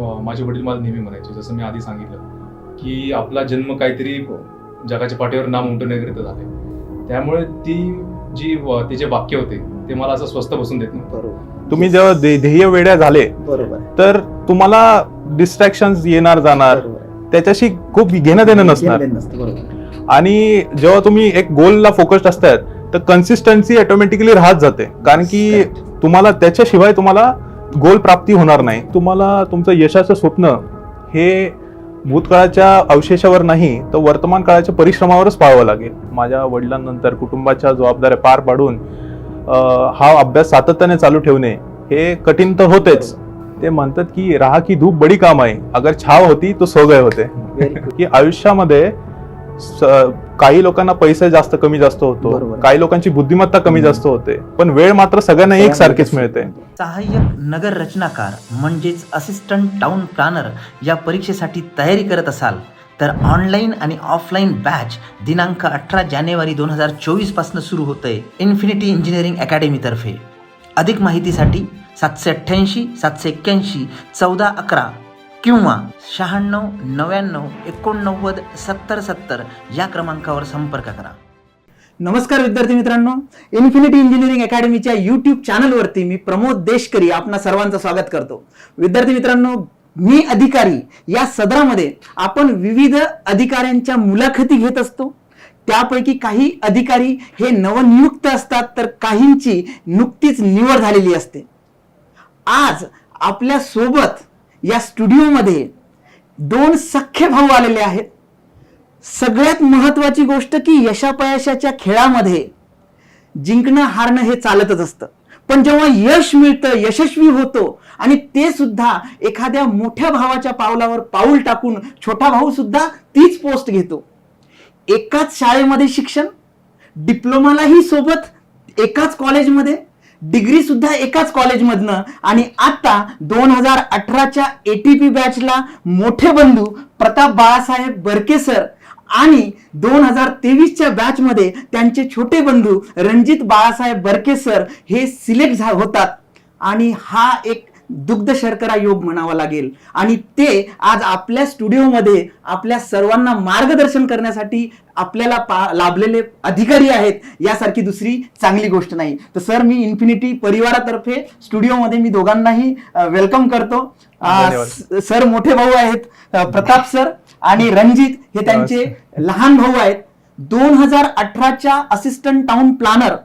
माझे वडील मला नेहमी म्हणायचे जसं मी आधी सांगितलं की आपला जन्म काहीतरी जगाच्या पाठीवर नाम उमटवण्याकरिता झाले त्यामुळे ती जी व- ते जे वाक्य होते ते मला असं स्वस्त बसून देत नव्हतं. बरोबर. तुम्ही जेव्हा ध्ये- ध्येय वेड्या झाले बरोबर तर तुम्हाला डिस्ट्रॅक्शन येणार जाणार. त्याच्याशी खूप घेणं देणं नसणार. आणि जेव्हा तुम्ही एक गोलला फोकस्ड असतात तर कन्सिस्टन्सी ऑटोमॅटिकली राहत जाते. कारण की. तुम्हाला त्याच्याशिवाय तुम्हाला गोल प्राप्ती होणार नाही. तुम्हाला तुमचं यशाचं स्वप्न हे भूतकाळाच्या अवशेषावर नाही तर वर्तमान काळाच्या परिश्रमावरच पाहावं लागेल. माझ्या वडिलांनंतर कुटुंबाच्या जबाबदाऱ्या पार पाडून हा अभ्यास सातत्याने चालू ठेवणे हे कठीण तर होतेच. ते म्हणतात की राहा की धूप बडी काम आहे अगर छाव होती तो सो गए होते. की आयुष्यामध्ये काही लोकांना पैसे जास्त कमी जास्त होतो. आहे. काही लोकांची बुद्धिमत्ता कमी जास्त होते. पण वेळ मात्र सगळ्यांना एक सारखीच मिळते. सहाय्यक नगर रचनाकार म्हणजेच असिस्टंट टाउन प्लॅनर या परीक्षेसाठी तयारी करत असाल तर ऑनलाईन आणि ऑफलाईन बॅच दिनांक अठरा जानेवारी दोन हजार चोवीसपासून सुरू होतंय इन्फिनिटी इंजिनिअरिंग अकॅडमीतर्फे अधिक माहितीसाठी सातशे अठ्ठ्याऐंशी सातशे एक्क्याऐंशी चौदा अकरा किंवा शहाण्णव नव्याण्णव एकोणनव्वद सत्तर सत्तर या क्रमांकावर संपर्क करा. नमस्कार विद्यार्थी मित्रांनो. इन्फिनिटी इंजिनिअरिंग अकॅडमीच्या यूट्यूब चॅनलवरती मी प्रमोद देशकरी आपणा सर्वांचं स्वागत करतो. विद्यार्थी मित्रांनो मी अधिकारी या सदरामध्ये आपण विविध अधिकाऱ्यांच्या मुलाखती घेत असतो. त्यापैकी काही अधिकारी हे नवनियुक्त असतात तर काहींची नुकतीच निवड झालेली असते. आज आपल्यासोबत या स्टुडिओमध्ये दोन सख्खे भाऊ आलेले आहेत. सगळ्यात महत्त्वाची गोष्ट की यशापयशाच्या खेळामध्ये जिंकणं हारणं हे चालतच असतं. पण जेव्हा यश मिळतं यशस्वी होतो आणि ते सुद्धा एखाद्या मोठ्या भावाच्या पावलावर पाऊल टाकून छोटा भाऊ सुद्धा तीच पोस्ट घेतो. एकाच शाळेमध्ये शिक्षण डिप्लोमालाही सोबत एकाच कॉलेजमध्ये डिग्री सुद्धा एकाच कॉलेजमधनं. आणि आता दोन हजार अठराच्या एटीपी बॅचला मोठे बंधू प्रताप बाळासाहेब बरके सर आणि दोन हजार तेवीसच्या बॅचमध्ये त्यांचे छोटे बंधू रणजित बाळासाहेब बरके सर हे सिलेक्ट झा होतात. आणि हा एक दुग्ध शर्करा योग म्हणावा लागेल. आणि ते आज आपल्या स्टुडिओमध्ये आपल्या सर्वांना मार्गदर्शन करण्यासाठी आपल्याला पा लाभलेले अधिकारी आहेत यासारखी दुसरी चांगली गोष्ट नाही. तर सर मी इन्फिनिटी परिवारातर्फे स्टुडिओमध्ये मी दोघांनाही वेलकम करतो. सर मोठे भाऊ आहेत प्रताप सर आणि रणजित हे त्यांचे लहान भाऊ आहेत. दोन हजार अठराच्या असिस्टंट टाउन प्लॅनर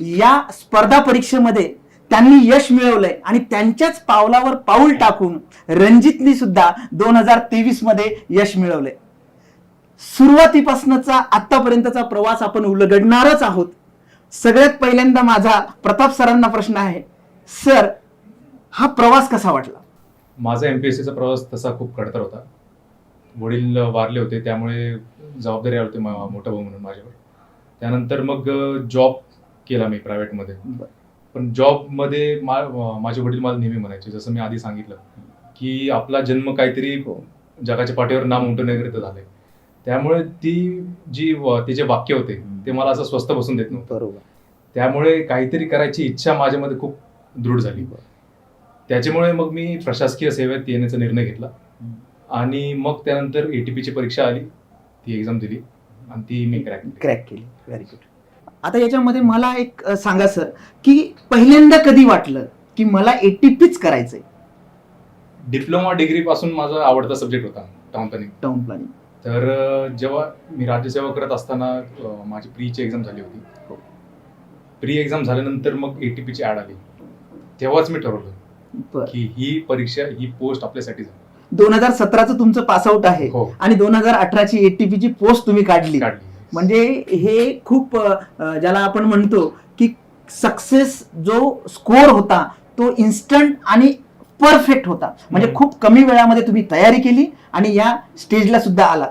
या स्पर्धा परीक्षेमध्ये त्यांनी यश मिळवलंय आणि त्यांच्याच पावलावर पाऊल टाकून रणजितनी सुद्धा दोन हजार तेवीसमध्ये यश मिळवलंय. सुरुवातीपासूनचा आतापर्यंतचा प्रवास आपण उलगडणारच आहोत. सगळ्यात पहिल्यांदा माझा प्रताप सरांना प्रश्न आहे सर हा प्रवास कसा वाटला? माझा एम पी एस सीचा प्रवास तसा खूप खडतर होता. वडील वारले होते त्यामुळे जबाबदारी आली होती मोठा भाऊ म्हणून माझ्यावर. त्यानंतर मग जॉब केला मी प्रायव्हेटमध्ये पण जॉबमध्ये मा माझे वडील मला नेहमी म्हणायचे जसं मी आधी सांगितलं की आपला जन्म काहीतरी जगाच्या पाठीवर नाम उमटवण्याकरिता झालंय. त्यामुळे ती जी व- ते जे वाक्य होते ते मला असं स्वस्त बसून देत नव्हतं. बरोबर. त्यामुळे काहीतरी करायची इच्छा माझ्यामध्ये खूप दृढ झाली. त्याच्यामुळे मग मी प्रशासकीय सेवेत येण्याचा निर्णय घेतला. आणि मग त्यानंतर एटीपीची परीक्षा आली ती एक्झाम दिली आणि ती मी क्रॅक केली. क्रॅक केली. व्हेरी गुड आता याच्यामध्ये मला एक सांगा सर की पहिल्यांदा कधी वाटलं की मला एटीपीच करायचंय? डिप्लोमा डिग्री पासून माझा आवडता सब्जेक्ट होता टाउन प्लॅनिंग टाउन प्लॅनिंग तर जेव्हा मी राज्यसेवा करत असताना माझी प्रीची एक्झाम झाली होती. हो. प्री एक्झाम झाल्यानंतर मग एटीपीची ऍड आली. तेव्हाच मी ठरवलं की ही परीक्षा ही पोस्ट आपल्यासाठी झाली. दोन हजार सतराचं तुमचं पासआउट आहे हो. आणि दोन हजार अठराची एटीपीची पोस्ट तुम्ही काढली. काढली. म्हणजे हे खूप ज्याला आपण म्हणतो की सक्सेस जो स्कोर होता तो इन्स्टंट आणि परफेक्ट होता. म्हणजे. खूप कमी वेळामध्ये तुम्ही तयारी केली आणि या स्टेजला सुद्धा आला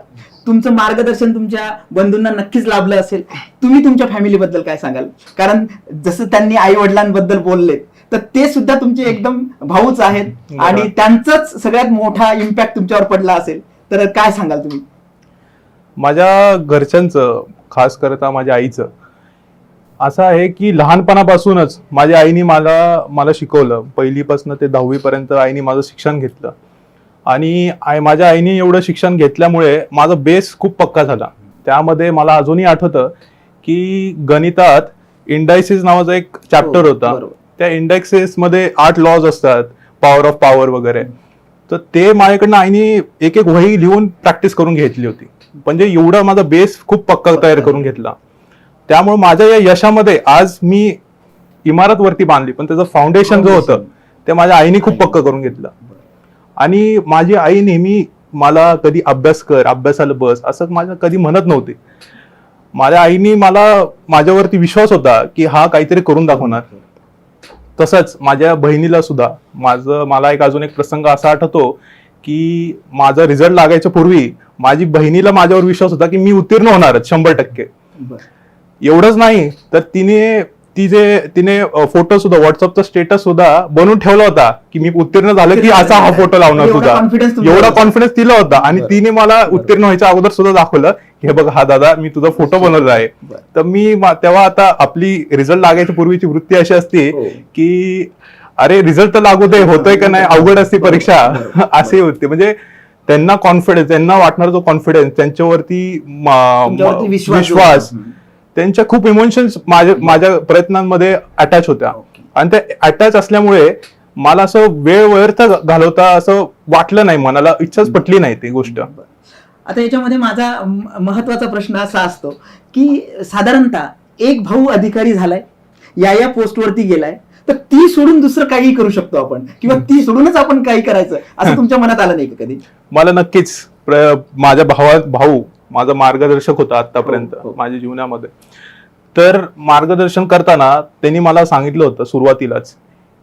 तुमचं मार्गदर्शन तुमच्या बंधूंना नक्कीच लाभलं असेल. तुम्ही तुमच्या फॅमिलीबद्दल काय सांगाल? कारण जसं त्यांनी आई वडिलांबद्दल बोलले तर ते सुद्धा तुमचे एकदम भाऊच आहेत. आणि त्यांचाच सगळ्यात मोठा इम्पॅक्ट तुमच्यावर पडला असेल. तर काय सांगाल तुम्ही? माझ्या घरच्यांचं खास करता माझ्या आईचं असं आहे की लहानपणापासूनच माझ्या आईने मला मला शिकवलं. पहिलीपासून ते दहावीपर्यंत आईने माझं शिक्षण घेतलं. आणि आई माझ्या आईने एवढं शिक्षण घेतल्यामुळे माझा बेस खूप पक्का झाला. त्यामध्ये मला अजूनही आठवतं की गणितात इंडायसिस नावाचा एक चॅप्टर हो, होता. त्या इंडेक्सेस मध्ये आठ लॉज असतात पॉवर ऑफ पॉवर वगैरे. तर ते माझ्याकडनं आईने एक एक वही लिहून प्रॅक्टिस करून घेतली होती. म्हणजे एवढा माझा बेस खूप पक्का तयार करून घेतला. त्यामुळे माझ्या या यशामध्ये आज मी इमारत वरती बांधली पण त्याचं फाउंडेशन जो होतं ते माझ्या आईने खूप पक्क करून घेतलं. आणि माझी आई नेहमी मला कधी अभ्यास कर अभ्यासाला बस असं माझ्या कधी म्हणत नव्हती. माझ्या आईने मला माझ्यावरती विश्वास होता की हा काहीतरी करून दाखवणार. तसंच माझ्या बहिणीला सुद्धा माझं मला एक अजून एक प्रसंग असा आठवतो की माझा रिझल्ट लागायच्या पूर्वी माझी बहिणीला माझ्यावर विश्वास होता की मी उत्तीर्ण होणारच शंभर टक्के. एवढंच नाही तर तिने ती जे तिने फोटो सुद्धा व्हॉट्सअपचा स्टेटस सुद्धा बनवून ठेवला होता की मी उत्तीर्ण झालं की असा हा फोटो लावणार सुद्धा एवढा. कॉन्फिडन्स तिला होता. आणि तिने मला उत्तीर्ण व्हायच्या अगोदर सुद्धा दाखवलं की हे बघ हा दादा मी तुझा फोटो बनवला आहे. तर मी तेव्हा आता आपली रिझल्ट लागायच्या पूर्वीची वृत्ती अशी असते हो. की अरे रिझल्ट तर लागू दे होतोय का नाही? अवघड असते परीक्षा. असे होते. म्हणजे त्यांना कॉन्फिडन्स त्यांना वाटणारा जो कॉन्फिडन्स त्यांच्यावरती विश्वास. त्यांच्या खूप इमोशन्स माझ्या माझ्या प्रयत्नांमध्ये अटॅच होत्या. आणि त्या अटॅच असल्यामुळे मला असं वेळ व्यर्थ घालवता असं वाटलं नाही मनाला. इच्छाच पटली नाही ती गोष्ट. आता याच्यामध्ये माझा महत्त्वाचा प्रश्न असा असतो की साधारणतः एक भाऊ अधिकारी झालाय या या पोस्टवरती गेलाय तर ती सोडून दुसरं काही करू शकतो आपण. किंवा ती सोडूनच आपण काही करायचं असं तुमच्या मनात आलं नाही का कधी? मला नक्कीच. माझ्या भावा भाऊ माझा मार्गदर्शक होता आतापर्यंत हो, हो. माझ्या जीवनामध्ये. तर मार्गदर्शन करताना त्यांनी मला सांगितलं होतं सुरुवातीलाच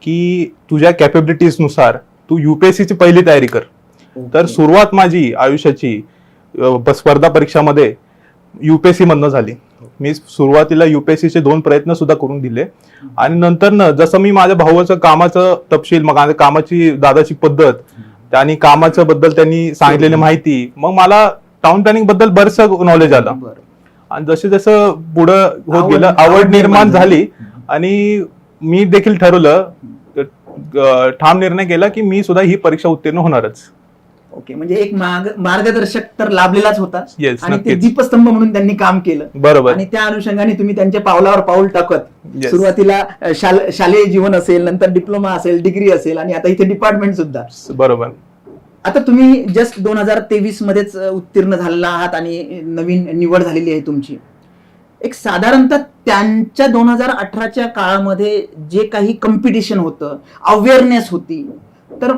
की तुझ्या कॅपेबिलिटीजनुसार तू UPSC ची पहिली तयारी कर. तर सुरुवात माझी आयुष्याची स्पर्धा परीक्षामध्ये युपीएससी मधनं झाली. मी सुरुवातीला UPSC चे दोन प्रयत्न सुद्धा करून दिले. आणि नंतर न जसं मी माझ्या भावाचं कामाचं तपशील मग कामाची दादाची पद्धत आणि कामाच्या बद्दल त्यांनी सांगितलेली माहिती मग मला टाउन प्लॅनिंगबद्दल बरंचसं नॉलेज आलं. आणि जसे जसं पुढं होत गेलं आवड निर्माण झाली. आणि मी देखील ठरवलं ठाम निर्णय केला की मी सुद्धा ही परीक्षा उत्तीर्ण होणारच. ओके म्हणजे एक मार्ग मार्गदर्शक तर लाभलेलाच होता. आणि ते दीपस्तंभ म्हणून त्यांनी काम केलं. बरोबर. आणि त्या अनुषंगाने तुम्ही त्यांच्या पावलावर पाऊल टाकत Yes. सुरुवातीला शाल- शालेय जीवन असेल नंतर डिप्लोमा असेल डिग्री असेल आणि आता इथे डिपार्टमेंट सुद्धा. बरोबर. आता तुम्ही जस्ट दोन हजार तेवीस मध्येच उत्तीर्ण झालेला आहात आणि नवीन निवड झालेली आहे तुमची. एक साधारणतः त्यांच्या दोन हजार अठराच्या काळामध्ये जे काही कॉम्पिटिशन होतं अवेअरनेस होती तर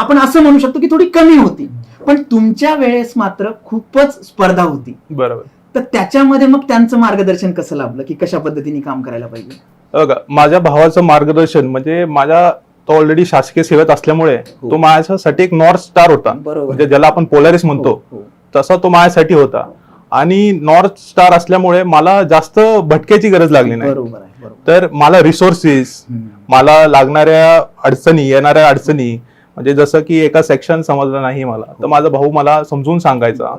आपण असं म्हणू शकतो की थोडी कमी होती. पण तुमच्या वेळेस मात्र खूपच स्पर्धा होती. बरोबर. तर त्याच्यामध्ये मग त्यांचं मार्गदर्शन कसं लाभलं? की कशा पद्धतीने काम करायला पाहिजे? बघा माझ्या भावाचं मार्गदर्शन म्हणजे माझ्या तो ऑलरेडी शासकीय सेवेत असल्यामुळे हो. तो माझ्यासाठी एक नॉर्थ स्टार होता. म्हणजे ज्याला आपण पोलॅरिस म्हणतो. हो, हो. तसा तो माझ्यासाठी होता. आणि नॉर्थ स्टार असल्यामुळे मला जास्त भटक्याची गरज लागली नाही. तर मला रिसोर्सेस. मला लागणाऱ्या अडचणी येणाऱ्या अडचणी म्हणजे जसं की एका सेक्शन समजलं नाही मला. तर माझा भाऊ मला समजून सांगायचा.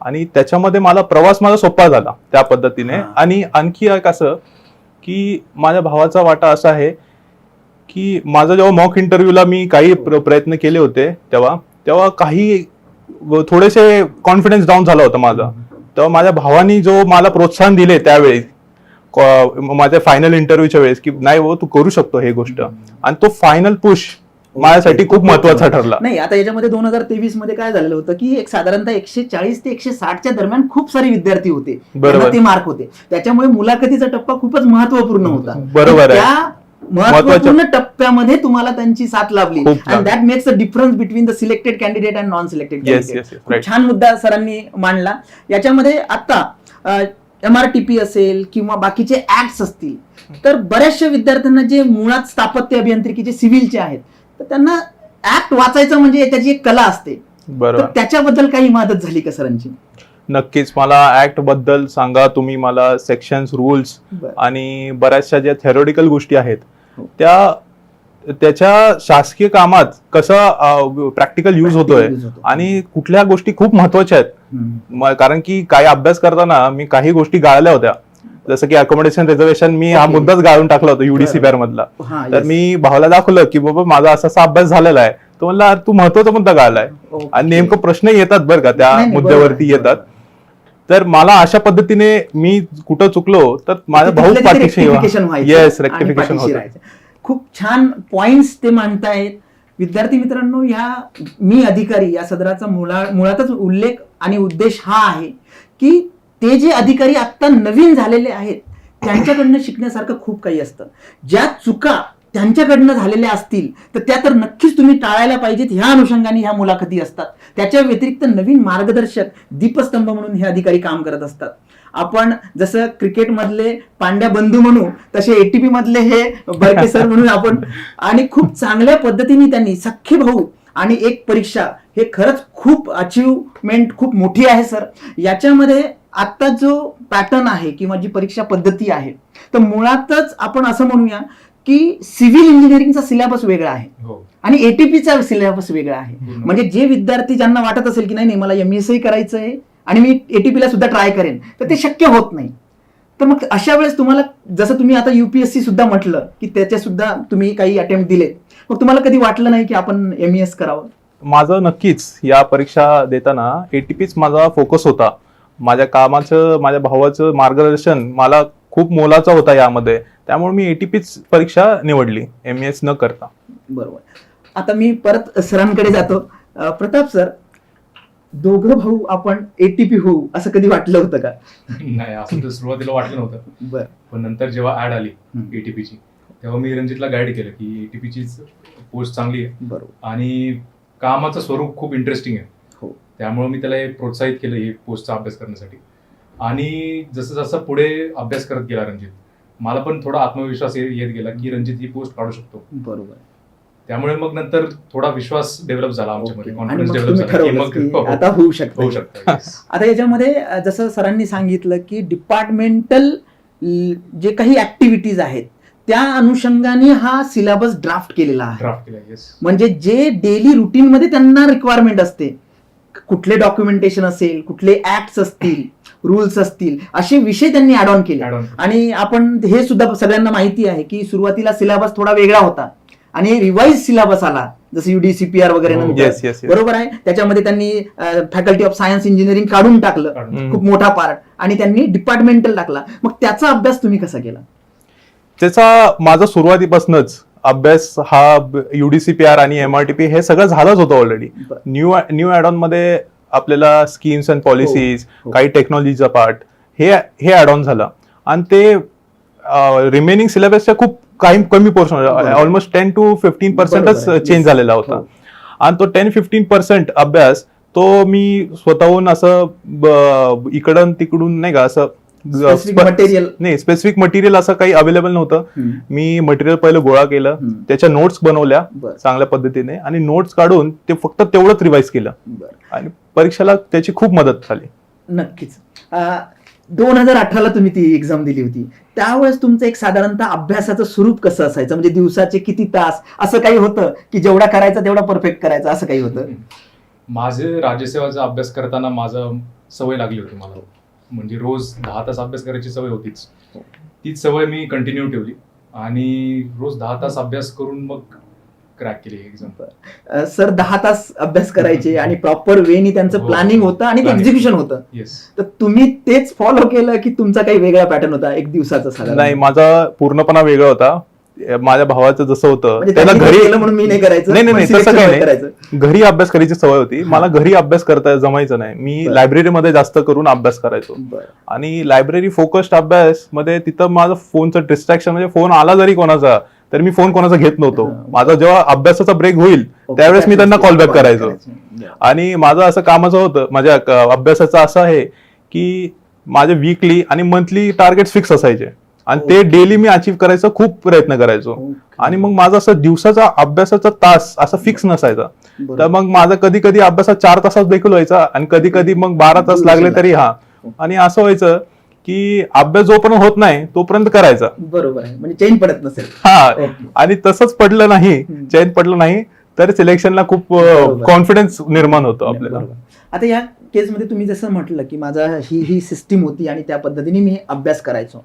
आणि त्याच्यामध्ये मला प्रवास माझा सोपा झाला त्या पद्धतीने. हा. आणि आणखी एक असं की माझ्या भावाचा वाटा असा आहे की माझा जेव्हा मॉक इंटरव्ह्यूला मी काही प्र- प्रयत्न केले होते तेव्हा तेव्हा काही थोडेसे कॉन्फिडन्स डाऊन झाला होता माझा. तेव्हा माझ्या भावानी जो मला प्रोत्साहन दिले त्यावेळी माझ्या फायनल इंटरव्ह्यूच्या वेळेस की नाही हो तू करू शकतो हे गोष्ट. आणि तो फायनल पुश माझ्यासाठी खूप महत्त्वाचा ठरला. नाही आता याच्यामध्ये दोन हजार तेवीसमध्ये काय झालेलं होतं की एक साधारणतः एकशे चाळीस ते एकशे साठच्या दरम्यान खूप सारे विद्यार्थी होते. बरोबर. ते मार्क होते. त्याच्यामुळे मुलाखतीचा टप्पा खूपच महत्त्वपूर्ण होता. बरोबर. त्या महत्त्वपूर्ण टप्प्यामध्ये तुम्हाला त्यांची साथ लाभली. And that makes a difference between the selected candidate and non selected right छान मुद्दा सरांनी मांडला. याच्यामध्ये आता एम आर टी पी असेल किंवा बाकीचे ऍक्ट्स असतील तर बऱ्याचशा विद्यार्थ्यांना जे मुळात स्थापत्य अभियांत्रिकीचे सिव्हिलचे आहेत तर त्यांना ऍक्ट वाचायचं म्हणजे त्याची एक कला असते. बरोबर. त्याच्याबद्दल काही मदत झाली का सरांची? नक्कीच. मला ऍक्टबद्दल सांगा. तुम्ही मला सेक्शन्स रुल्स आणि बऱ्याचशा ज्या थेरोटिकल गोष्टी आहेत हो. त्या त्याच्या शासकीय कामात कसा प्रॅक्टिकल यूज होतोय. आणि कुठल्या गोष्टी खूप महत्त्वाच्या आहेत. कारण की काही अभ्यास करताना मी काही गोष्टी गाळल्या होत्या. जसं की अकोमोडेशन रिझर्वेशन मी हा. मुद्दाच गाळून टाकला होता युडीसी बरं. मधला तर. मी भावाला दाखवलं की बाबा माझा असा असा अभ्यास झालेला आहे तो म्हणला "अरे, तू महत्त्वाचा मुद्दा ओके. आणि नेमकं प्रश्न येतात बरं का त्या मुद्द्यावरती येतात तर मला अशा पद्धतीने मी कुठं चुकलो तर माझा भाऊ पाठीशी येस रेक्टिफिकेशन. खूप छान पॉइंट्स ते मांडतायत विद्यार्थी मित्रांनो ह्या मी अधिकारी या सदराचा मुळा मुळातच उल्लेख आणि उद्देश हा आहे की ते जे अधिकारी आत्ता नवीन झालेले आहेत त्यांच्याकडनं शिकण्यासारखं खूप काही असतं. ज्या चुका त्यांच्याकडनं झालेल्या असतील तर त्या तर नक्कीच तुम्ही टाळायला पाहिजेत. ह्या अनुषंगाने ह्या मुलाखती असतात. त्याच्या व्यतिरिक्त नवीन मार्गदर्शक दीपस्तंभ म्हणून हे अधिकारी काम करत असतात. आपण जसं क्रिकेटमधले पांड्या बंधू म्हणू तसे एटीपी मधले हे बरके सर म्हणून आपण आणि खूप चांगल्या पद्धतीने त्यांनी सख्खे भाऊ आणि एक परीक्षा हे खरंच खूप अचिव्हमेंट खूप मोठी आहे सर. याच्यामध्ये आत्ता जो पॅटर्न आहे किंवा जी परीक्षा पद्धती आहे तर मुळातच आपण असं म्हणूया की सिव्हिल इंजिनिअरिंगचा सिलेबस वेगळा आहे. हो. आणि एटीपीचा सिलेबस वेगळा आहे. म्हणजे जे विद्यार्थी ज्यांना वाटत असेल की नाही नाही मला एमएसआय करायचं आहे आणि मी ATP ला सुद्धा ट्राय करेन तर ते शक्य होत नाही. तर मग अशा वेळेस तुम्हाला जसं तुम्ही आता युपीएससी सुद्धा म्हटलं की त्याचे सुद्धा तुम्ही काही अटेम्प्ट दिले मग तुम्हाला कधी वाटलं नाही की आपण एमईएस करावं? माझं नक्कीच या परीक्षा देताना एटीपीच माझा फोकस होता. माझ्या कामाचं माझ्या भावाचं मार्गदर्शन मला खूप मोलाचा होता यामध्ये. त्यामुळे मी एटीपीच परीक्षा निवडली एम एस न करता. बरोबर. आता मी परत सरांकडे जातो. प्रताप सर दोघं भाऊ आपण एटीपी होऊ असं कधी वाटलं होतं का? नाही असं तर सुरुवातीला वाटलं नव्हतं. बरं. पण नंतर जेव्हा ऍड आली. एटीपीची तेव्हा मी रणजितला गाईड केलं की एटीपीचीच पोस्ट चांगली आहे. बरोबर. आणि कामाचं स्वरूप खूप इंटरेस्टिंग आहे. हो. त्यामुळे मी त्याला प्रोत्साहित केलं हे पोस्टचा अभ्यास करण्यासाठी. आणि जसं जसं पुढे अभ्यास करत गेला रणजित मला पण थोडा आत्मविश्वास येत गेला की रणजित ही पोस्ट काढू शकतो. बरोबर. त्यामुळे मग नंतर थोडा विश्वास डेव्हलप झाला आमच्यामध्ये कॉन्फिडन्स डेव्हलप हो, आता होऊ शकतं. होऊ शकतं. आता याच्यामध्ये जसं सरांनी सांगितलं की डिपार्टमेंटल जे काही ऍक्टिव्हिटीज आहेत त्या अनुषंगाने हा सिलेबस ड्राफ्ट केलेला आहे. ड्राफ्ट केला येस म्हणजे जे डेली रुटीन मध्ये त्यांना रिक्वायरमेंट असते कुठले डॉक्युमेंटेशन असेल कुठले ऍक्ट्स असतील रूल्स असतील असे विषय त्यांनी ऍड ऑन केले. आणि आपण हे सुद्धा सगळ्यांना माहिती आहे की सुरुवातीला सिलेबस थोडा वेगळा होता. आणि रिवाइज सिलेबस आला जसं युडीसीपीआर वगैरे हो, नंतर. बरोबर आहे? त्याच्यामध्ये त्यांनी फॅकल्टी ऑफ सायन्स इंजिनिअरिंग काढून टाकलं. खूप मोठा पार्ट आणि त्यांनी डिपार्टमेंटल टाकला. मग त्याचा अभ्यास तुम्ही कसा केला? त्याचा माझा सुरुवातीपासूनच अभ्यास हा युडीसीपीआर आणि एमआरटीपी हे सगळं झालंच होतं ऑलरेडी. न्यू न्यू ऍडमध्ये आपल्याला स्कीम्स अँड पॉलिसीज. काही टेक्नॉलॉजीचा पार्ट हे हे ऍड ऑन झालं आणि ते रिमेनिंग सिलेबसच्या खूप काही कमी portion. Almost ten to fifteen पर्सेंटच. Change. झालेला होता हो. आणि तो टेन फिफ्टीन पर्सेंट अभ्यास तो मी स्वतःहून असं इकडून तिकडून नाही का असं मटेरियल नाही स्पेसिफिक मटेरियल असं काही अवेलेबल नव्हतं. मी मटेरियल पहिलं गोळा केलं. त्याच्या नोट्स बनवल्या. चांगल्या पद्धतीने आणि नोट्स काढून ते फक्त तेवढंच रिवाइज केलं. आणि परीक्षेला त्याची खूप मदत झाली. नक्कीच. दोन हजार अठराला तुम्ही ती एक्झाम दिली होती. त्यावेळेस तुमचं एक साधारणतः अभ्यासाचं स्वरूप कसं असायचं? म्हणजे दिवसाचे किती तास? असं काही होतं की जेवढा करायचा तेवढा परफेक्ट करायचा? असं काही होतं? माझे राज्यसेवाचा अभ्यास करताना माझं सवय लागली होती मला. म्हणजे रोज दहा तास अभ्यास करायची सवय होतीच. तीच सवय मी कंटिन्यू ठेवली. आणि रोज दहा तास अभ्यास करून मग क्रॅक केली एक्झाम सर दहा तास अभ्यास करायचे आणि प्रॉपर वेनी त्यांचं हो. प्लॅनिंग होतं आणि. एक्झिक्युशन होतं. येस तर तुम्ही तेच फॉलो केलं की तुमचा काही वेगळा पॅटर्न होता एक दिवसाचा नाही माझा पूर्णपणा वेगळा होता. माझ्या भावाचं जसं होतं म्हणजे त्याला त्यांनी घरी म्हणून मी नाही करायचं? नाही, नाही, नाही, तसं काही घरी अभ्यास करायची सवय होती. मला घरी अभ्यास करता जमायचं नाही. मी बरं. लायब्ररीमध्ये जास्त करून अभ्यास करायचो. आणि लायब्ररी फोकस्ड अभ्यास मध्ये तिथं माझं फोनचं डिस्ट्रॅक्शन म्हणजे फोन आला जरी कोणाचा तर मी फोन कोणाचा घेत नव्हतो. माझा जेव्हा अभ्यासाचा ब्रेक होईल त्यावेळेस मी त्यांना कॉल बॅक call करायचो. आणि माझं असं कामाचं होतं माझ्या अभ्यासाचं असं आहे की माझे वीकली आणि मंथली टार्गेट फिक्स असायचे. आणि ते. डेली मी अचीव्ह करायचा खूप प्रयत्न करायचो. आणि मग माझा असं दिवसाचा अभ्यासाचा तास असा फिक्स नसायचा. तर मग माझा कधी कधी अभ्यासात चार तासात देखील व्हायचा आणि कधी कधी मग बारा तास लागले तरी हा आणि असं व्हायचं की अभ्यास जोपर्यंत होत नाही तोपर्यंत करायचा बरोबर आहे म्हणजे चेंज पडत नसेल हा. आणि तसंच पडलं नाही. चैन पडलं नाही तर सिलेक्शनला खूप. कॉन्फिडन्स निर्माण होतो आपल्याला. आता या केसमध्ये तुम्ही जसं म्हटलं की माझा ही ही सिस्टीम होती आणि त्या पद्धतीने मी अभ्यास करायचो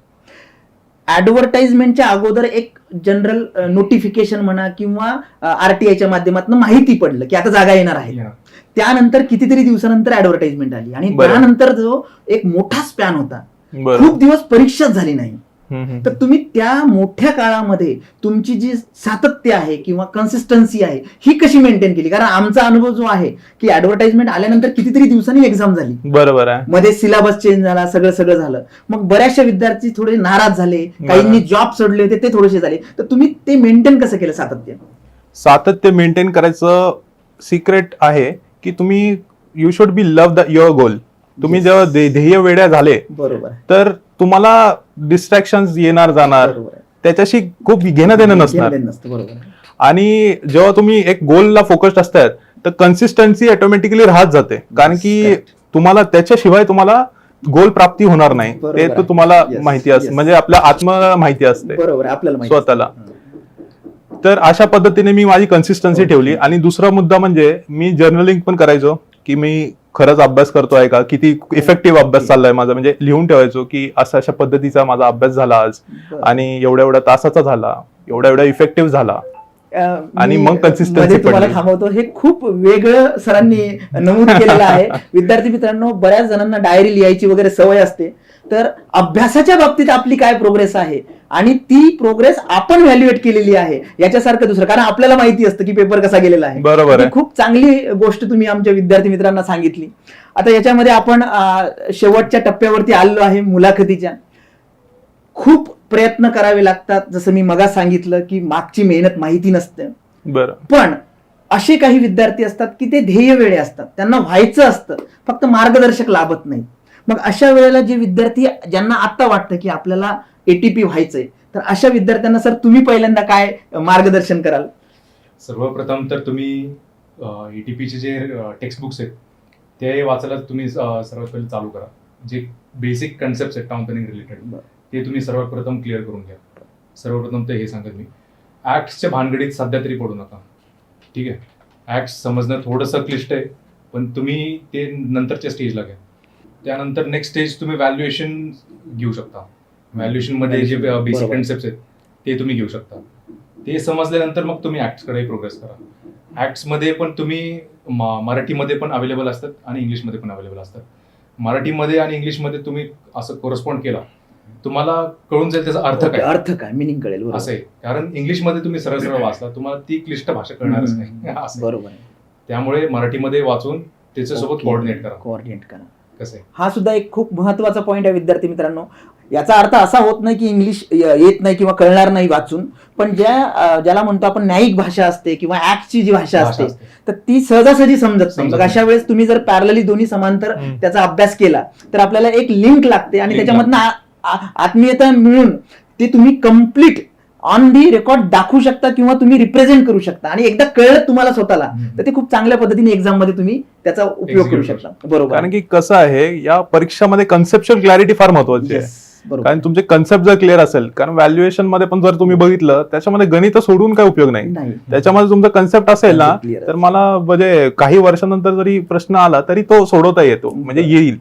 ऍडव्हर्टाइजमेंटच्या अगोदर एक जनरल नोटिफिकेशन म्हणा किंवा आरटीआयच्या माध्यमातून माहिती पडलं की आता जागा येणार आहे. त्यानंतर कितीतरी दिवसानंतर ऍडव्हर्टाइजमेंट आली आणि. त्यानंतर जो एक मोठा स्पॅन होता खूप दिवस परीक्षाच झाली नाही. तर तुम्ही त्या मोठ्या काळामध्ये तुमची जी सातत्य आहे किंवा कन्सिस्टन्सी आहे ही कशी मेंटेन केली? कारण आमचा अनुभव जो आहे की ऍडव्हर्टाइजमेंट आल्यानंतर कितीतरी दिवसांनी एक्झाम झाली. बरोबर आहे. मध्ये सिलेबस चेंज झाला सगळं सगळं झालं. मग बऱ्याचशा विद्यार्थी थोडे नाराज झाले काहींनी जॉब सोडले होते ते थोडेसे झाले. तर तुम्ही ते मेंटेन कसं केलं सातत्य? सातत्य मेंटेन करायचं सिक्रेट आहे की तुम्ही you should be love the your goal तुम्ही. जेव्हा ध्ये- ध्येय वेड्या झाले बरोबर. तर तुम्हाला डिस्ट्रॅक्शन येणार जाणार. त्याच्याशी खूप घेणं देणं नसणार. आणि जेव्हा तुम्ही एक गोलला फोकस्ड असतात तर कन्सिस्टन्सी ऑटोमॅटिकली राहत जाते कारण की. तुम्हाला त्याच्याशिवाय तुम्हाला गोल प्राप्ती होणार नाही ते. तर तुम्हाला माहिती असते. म्हणजे आपल्या आत्म माहिती असते स्वतःला. तर अशा पद्धतीने मी माझी कन्सिस्टन्सी ठेवली आणि दुसरा मुद्दा म्हणजे मी जर्नलिंग पण करायचो की मी खरंच अभ्यास करतोय का? किती इफेक्टिव्ह अभ्यास चाललाय माझा? म्हणजे लिहून ठेवायचो की अशा अशा पद्धतीचा माझा अभ्यास झाला आज. आणि एवढ्या एवढ्या तासाचा झाला एवढ्या एवढ्या इफेक्टिव्ह झाला. आणि मग मध्ये तुम्हाला. थांबवतो हे खूप वेगळं सरांनी नमूद केलेलं आहे. विद्यार्थी मित्रांनो बऱ्याच जणांना डायरी लिहायची वगैरे सवय असते. तर अभ्यासाच्या बाबतीत आपली काय प्रोग्रेस आहे? आणि ती प्रोग्रेस आपण व्हॅल्युएट केलेली आहे. याच्यासारखं दुसरं कारण आपल्याला माहिती असतं की पेपर कसा गेलेला आहे. बरोबर ही खूप चांगली गोष्ट तुम्ही आमच्या विद्यार्थी मित्रांना सांगितली. आता याच्यामध्ये आपण शेवटच्या टप्प्यावरती आलेलो आहे मुलाखतीच्या. खूप प्रयत्न करावे लागतात. जसं मी मगा सांगितलं की मागची मेहनत माहिती नसते. बरं. पण असे काही विद्यार्थी असतात की ते ध्येय वेळे असतात. त्यांना व्हायचं असतं. फक्त मार्गदर्शक लाभत नाही मग अशा वेळेला जे विद्यार्थी ज्यांना आता वाटतं की आपल्याला एटीपी व्हायचंय तर अशा विद्यार्थ्यांना सर तुम्ही पहिल्यांदा काय मार्गदर्शन कराल? सर्वप्रथम तर तुम्ही एटीपीचे जे टेक्स्ट बुक्स आहेत ते वाचायला तुम्ही सर्वात पहिले चालू करा. जे बेसिक कन्सेप्ट आहेत प्लॅनिंग रिलेटेड ते तुम्ही सर्वात प्रथम क्लिअर करून घ्या. सर्वप्रथम तर हे सांगत मी. ऍक्ट्सच्या भानगडीत सध्या तरी पडू नका. ठीक आहे? ऍक्ट्स समजणं थोडंसं क्लिष्ट आहे पण तुम्ही ते नंतरच्या स्टेजला घ्या. त्यानंतर नेक्स्ट स्टेज तुम्ही व्हॅल्युएशन घेऊ शकता. व्हॅल्युएशनमध्ये जे बेसिक. कन्सेप्ट आहेत ते तुम्ही घेऊ शकता. ते समजल्यानंतर मग तुम्ही ऍक्ट्सकडे प्रोग्रेस करा. ऍक्ट्समध्ये पण तुम्ही मराठीमध्ये पण अवेलेबल असतात आणि इंग्लिशमध्ये पण अवेलेबल असतात. मराठीमध्ये आणि इंग्लिशमध्ये तुम्ही असं कोरस्पॉन्ड केला तुम्हाला कळून जाईल त्याचा अर्थ काय. अर्थ काय मिनिंग कळेल. असं आहे. कारण इंग्लिशमध्ये तुम्ही सरळ सरळ वाचला तुम्हाला ती क्लिष्ट भाषा कळणारच नाही. बरोबर त्यामुळे मराठीमध्ये वाचून त्याच्यासोबत कोऑर्डिनेट करा. कोऑर्डिनेट करा. हा सुद्धा एक खूप महत्त्वाचा पॉईंट आहे विद्यार्थी मित्रांनो. याचा अर्थ असा होत नाही की इंग्लिश य- येत नाही किंवा कळणार नाही वाचून. पण ज्या ज्याला म्हणतो आपण न्यायिक भाषा असते किंवा ऍक्टची जी भाषा असते. तर ती सहजासहजी समजत नाही. समजत मग अशा वेळेस तुम्ही जर पॅरलली दोन्ही समांतर. त्याचा अभ्यास केला तर आपल्याला एक लिंक लागते आणि त्याच्यामधनं आत्मीयता मिळून ते तुम्ही कंप्लीट ऑन दी रेकॉर्ड दाखवू शकता किंवा तुम्ही रिप्रेझेंट करू शकता. आणि एकदा कळलं तुम्हाला स्वतःला. तर ते खूप चांगल्या पद्धतीने एक्झाममध्ये तुम्ही त्याचा उपयोग करू शकता. बरोबर. कारण की कसं आहे या परीक्षामध्ये कन्सेप्शन क्लॅरिटी फार महत्वाची आहे. कारण तुमचे कन्सेप्ट जर क्लिअर असेल कारण व्हॅल्युएशनमध्ये पण जर तुम्ही बघितलं त्याच्यामध्ये गणित सोडून काय उपयोग नाही. त्याच्यामध्ये तुमचा कन्सेप्ट असेल ना तर मला म्हणजे काही वर्षानंतर जरी प्रश्न आला तरी तो सोडवता येतो म्हणजे येईल.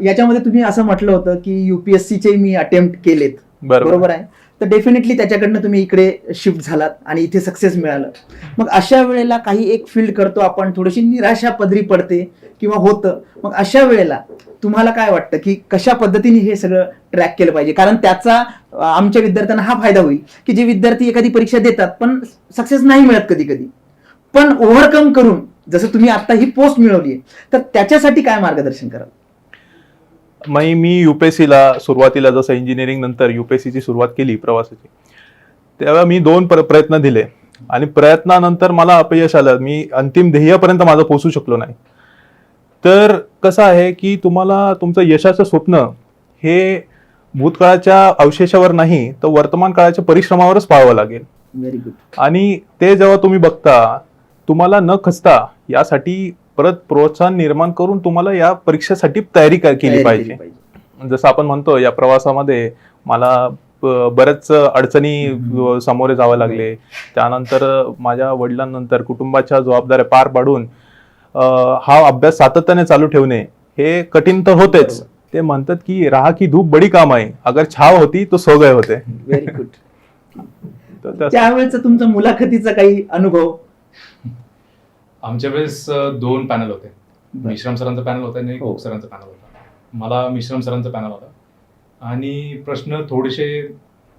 याच्यामध्ये तुम्ही असं म्हटलं होतं की युपीएससीचे मी अटेम्प्ट केलेत. बरोबर. आहे. तर डेफिनेटली त्याच्याकडनं तुम्ही इकडे शिफ्ट झालात आणि इथे सक्सेस मिळालं. मग अशा वेळेला काही एक फील्ड करतो आपण थोडीशी निराशा पदरी पडते किंवा होतं. मग अशा वेळेला तुम्हाला काय वाटतं की कशा पद्धतीने हे सगळं ट्रॅक केलं पाहिजे? कारण त्याचा आमच्या विद्यार्थ्यांना हा फायदा होईल की जे विद्यार्थी एखादी परीक्षा देतात पण सक्सेस नाही मिळत कधी कधी पण ओव्हरकम करून जसं तुम्ही आता ही पोस्ट मिळवली आहे तर त्याच्यासाठी काय मार्गदर्शन कराल? मग मी युपीएससीला सुरुवातीला जसं इंजिनिअरिंग नंतर युपीएससीची सुरुवात केली प्रवासाची तेव्हा मी दोन प्र- प्रयत्न दिले. आणि प्रयत्नानंतर मला अपयश आलं. मी अंतिम ध्येयापर्यंत माझं पोहोचू शकलो नाही. तर कसं आहे की तुम्हाला तुमचं यशाचं स्वप्न हे भूतकाळाच्या अवशेषावर नाही तर वर्तमान काळाच्या परिश्रमावरच पाहावं लागेल. व्हेरी गुड आणि ते जेव्हा तुम्ही बघता तुम्हाला न खचता यासाठी परत प्रोत्साहन निर्माण करून तुम्हाला या परीक्षेसाठी तयारी केली पाहिजे? जसं आपण म्हणतो या प्रवासामध्ये मला बऱ्याच अडचणी सामोरे जावे लागले. त्यानंतर माझ्या वडिलांनंतर कुटुंबाच्या जबाबदाऱ्या पार पाडून हा अभ्यास सातत्याने चालू ठेवणे हे कठीण तर होतेच. ते म्हणतात की राहा की धूप बडी काम आहे. अगर छाव होती तो सो गए होते व्हेरी गुड त्यावेळेचा तुमचा मुलाखतीचा काही अनुभव? आमच्या वेळेस दोन पॅनल होते. बरं. मिश्रम सरांचा पॅनल होता आणि हो. सरांचा पॅनल होता. मला मिश्रम सरांचा पॅनल होता. आणि प्रश्न थोडेसे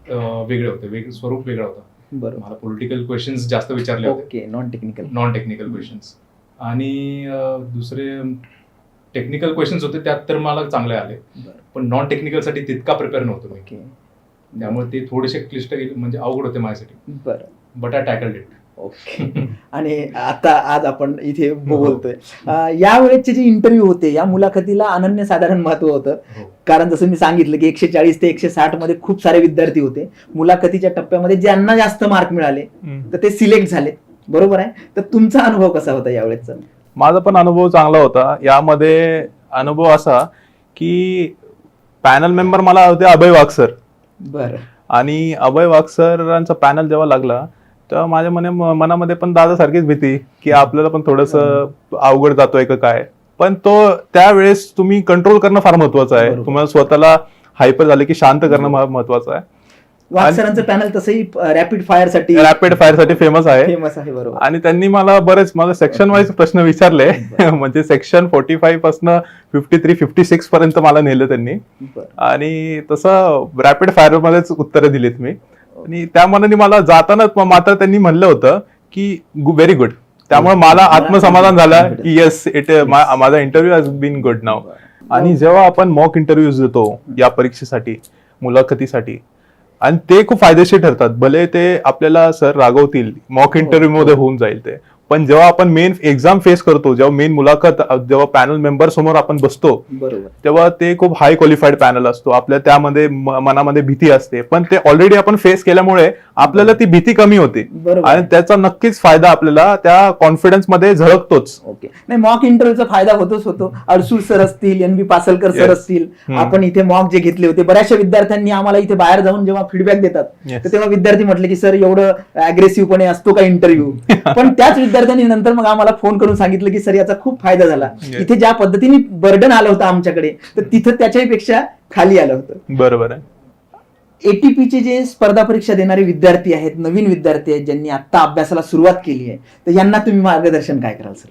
अं, वेगळे होते. वेग स्वरूप वेगळा होता. बरोबर मला पॉलिटिकल क्वेश्चन्स जास्त विचारले होते. Okay non technical non technical questions आणि अं, दुसरे टेक्निकल क्वेश्चन्स होते त्यात तर मला चांगले आले. पण नॉन टेक्निकलसाठी तितका प्रिपेअर नव्हतो मी. ओके. त्यामुळे ते थोडेसे क्लिष्ट गेले म्हणजे अवघड होते माझ्यासाठी. बरं. But I tackled it okay. आणि आता आज आपण इथे बोलतोय. अं, यावेळेचे जे इंटरव्ह्यू होते या मुलाखतीला अनन्य साधारण महत्त्व होतं. हो. कारण जसं मी सांगितलं की एकशे चाळीस ते एकशे साठमध्ये खूप सारे विद्यार्थी होते. मुलाखतीच्या टप्प्यामध्ये ज्यांना जास्त मार्क मिळाले. तर ते सिलेक्ट झाले. बरोबर आहे? तर तुमचा अनुभव कसा होता यावेळेचा माझा पण अनुभव चांगला होता. यामध्ये अनुभव असा की पॅनल मेंबर मला होते अभय वाघ सर बरं. आणि अभय वाघ सरांचा पॅनल जेव्हा लागला तेव्हा माझ्या मने मनामध्ये पण दादासारखीच भीती की आपल्याला पण थोडस अवघड जातोय का काय. पण तो त्यावेळेस तुम्ही कंट्रोल करणं फार महत्वाचं आहे. तुम्हाला स्वतःला हायपर झाले की शांत करणं मह- महत्वाचं आहे. पॅनल तसंही रॅपिड फायरसाठी रॅपिड फायरसाठी फेमस आहे. फेमस आहे बरोबर. आणि त्यांनी मला बरेच मला सेक्शन वाईज प्रश्न विचारले. म्हणजे सेक्शन फोर्टी फाईव्ह पासन फिफ्टी थ्री फिफ्टी सिक्स पर्यंत मला नेलं त्यांनी. आणि तसं रॅपिड फायर मध्येच उत्तरं दिलीत मी. आणि त्या मनाने मला जातानाच मात्र त्यांनी म्हणलं होतं की व्हेरी गुड त्यामुळे मला आत्मसमाधान झालं की येस इट माझा इंटरव्ह्यू हॅज बीन गुड नाव आणि जेव्हा आपण मॉक इंटरव्ह्यूज देतो या परीक्षेसाठी मुलाखतीसाठी आणि ते खूप फायदेशीर ठरतात. भले ते आपल्याला सर रागवतील मॉक हो, इंटरव्ह्यू मध्ये होऊन जाईल ते. पण जेव्हा आपण मेन एक्झाम फेस करतो जेव्हा मेन मुलाखत जेव्हा पॅनल मेंबर समोर आपण बसतो बरोबर. तेव्हा ते खूप हाय क्वालिफाईड पॅनल असतो. आपल्या त्यामध्ये मनामध्ये भीती असते. पण ते ऑलरेडी आपण फेस केल्यामुळे आपल्याला ती भीती कमी होते. आणि त्याचा नक्कीच फायदा आपल्याला त्या कॉन्फिडन्समध्ये झळकतोच. ओके. नाही मॉक इंटरव्ह्यूचा फायदा होतोच होतो. अडसूळ सर असतील एन बी पासलकर सर. असतील. आपण इथे मॉक जे घेतले होते बऱ्याचशा विद्यार्थ्यांनी आम्हाला इथे बाहेर जाऊन जेव्हा फीडबॅक देतात तेव्हा विद्यार्थी म्हटले की सर एवढं अग्रेसिव्हपणे असतो का इंटरव्ह्यू पण त्याच विद्यार्थ्यांनी नंतर मग आम्हाला फोन करून सांगितलं की सर याचा खूप फायदा झाला. इथे ज्या पद्धतीने बर्डन आलं होतं आमच्याकडे तर तिथं त्याच्यापेक्षा खाली आलं होतं. बरोबर आहे. एटीपीचे जे स्पर्धा परीक्षा देणारे विद्यार्थी आहेत नवीन विद्यार्थी आहेत ज्यांनी आता अभ्यासाला सुरुवात केली आहे तर यांना तुम्ही मार्गदर्शन काय कराल सर?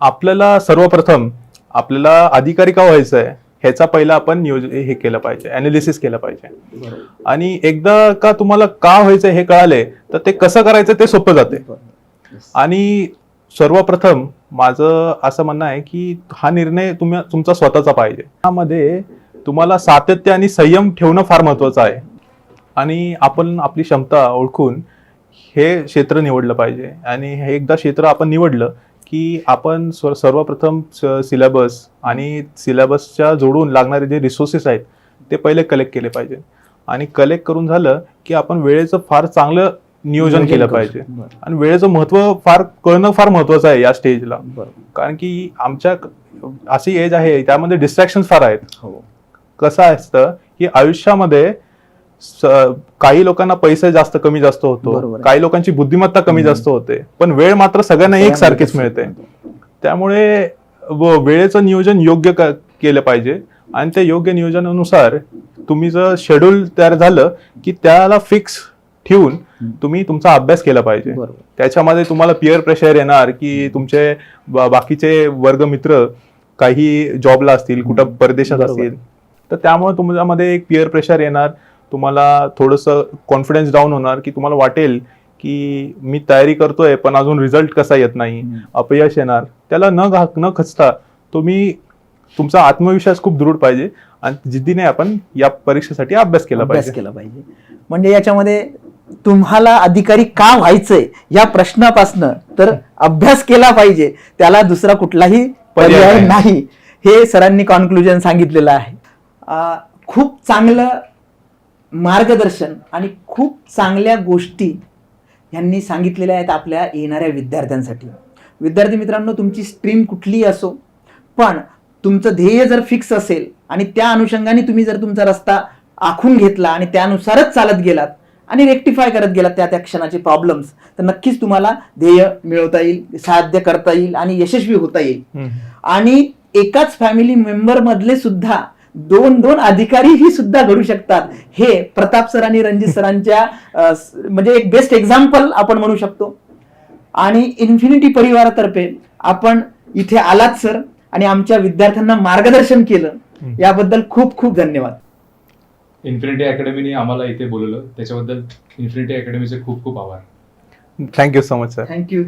आपल्याला सर्वप्रथम आपल्याला अधिकारी का व्हायचं आहे ह्याचा पहिला आपण नियोज हे केलं पाहिजे अनालिसिस केलं पाहिजे. आणि एकदा का तुम्हाला का व्हायचं हे कळाले तर ते कसं करायचं ते सोपं जाते. आणि सर्वप्रथम माझं असं म्हणणं आहे की हा निर्णय तुम्ही तुमचा स्वतःचा पाहिजे. त्यामध्ये तुम्हाला सातत्य आणि संयम ठेवणं फार महत्वाचं आहे. आणि आपण आपली क्षमता ओळखून हे क्षेत्र निवडलं पाहिजे. आणि हे एकदा क्षेत्र आपण निवडलं की आपण स्व- सर्वप्रथम सिलेबस आणि सिलेबसच्या जोडून लागणारे जे रिसोर्सेस आहेत ते पहिले कलेक्ट केले पाहिजे. आणि कलेक्ट करून झालं की आपण वेळेचं फार चांगलं नियोजन केलं पाहिजे. आणि वेळेचं महत्त्व फार कळणं फार महत्वाचं आहे या स्टेजला. कारण की आमच्या अशी एज आहे त्यामध्ये डिस्ट्रॅक्शन फार आहेत. हो. कसं असतं की आयुष्यामध्ये काही लोकांना पैसे जास्त कमी जास्त होतो. काही लोकांची बुद्धिमत्ता कमी जास्त होते. पण वेळ मात्र सगळ्यांना एक सारखीच मिळते. त्यामुळे वेळेचं नियोजन योग्य केलं पाहिजे. आणि त्या योग्य नियोजनानुसार तुम्ही जर शेड्यूल तयार झालं की त्याला फिक्स ठेवून तुम्ही तुमचा अभ्यास केला पाहिजे. त्याच्यामध्ये तुम्हाला पिअर प्रेशर येणार की तुमचे बाकीचे वर्ग मित्र काही जॉबला असतील कुठं परदेशात. असतील. तर त्यामुळे तुमच्यामध्ये एक पिअर प्रेशर येणार. तुम्हाला थोडंसं कॉन्फिडन्स डाऊन होणार की तुम्हाला वाटेल की मी तयारी करतोय पण अजून रिझल्ट कसा येत नाही. अपयश येणार. त्याला न घा न खचता तुम्ही तुमचा आत्मविश्वास खूप दृढ पाहिजे. आणि जिद्दीने आपण या परीक्षेसाठी अभ्यास केला पाहिजे. केला पाहिजे. म्हणजे याच्यामध्ये तुम्हाला अधिकारी का व्हायचंय या प्रश्नापासनं तर अभ्यास केला पाहिजे. त्याला दुसरा कुठलाही पर्याय नाही. हे सरांनी कॉन्क्लुजन सांगितलेलं आहे. खूप चांगलं मार्गदर्शन आणि खूप चांगल्या गोष्टी यांनी सांगितलेल्या आहेत आपल्या येणाऱ्या विद्यार्थ्यांसाठी. विद्यार्थी मित्रांनो तुमची स्ट्रीम कुठलीही असो पण तुमचं ध्येय जर फिक्स असेल आणि त्या अनुषंगाने तुम्ही जर तुमचा रस्ता आखून घेतला आणि त्यानुसारच चालत गेलात आणि रेक्टिफाय करत गेलात त्या त्या क्षणाचे प्रॉब्लेम्स तर नक्कीच तुम्हाला ध्येय मिळवता येईल साध्य करता येईल आणि यशस्वी होता येईल. आणि एकाच फॅमिली मेंबर मधले सुद्धा दोन दोन अधिकारीही सुद्धा घडू शकतात. हे प्रताप सर आणि रणजित सरांच्या म्हणजे एक बेस्ट एक्झाम्पल आपण म्हणू शकतो. आणि इन्फिनिटी परिवारातर्फे आपण इथे आलात सर आणि आमच्या विद्यार्थ्यांना मार्गदर्शन केलं. याबद्दल खूप खूप धन्यवाद. इन्फिनिटी अकॅडमीने आम्हाला इथे बोलवलं. त्याच्याबद्दल इन्फिनिटी अकॅडमीचे खूप खूप आभार. Thank you so much sir thank you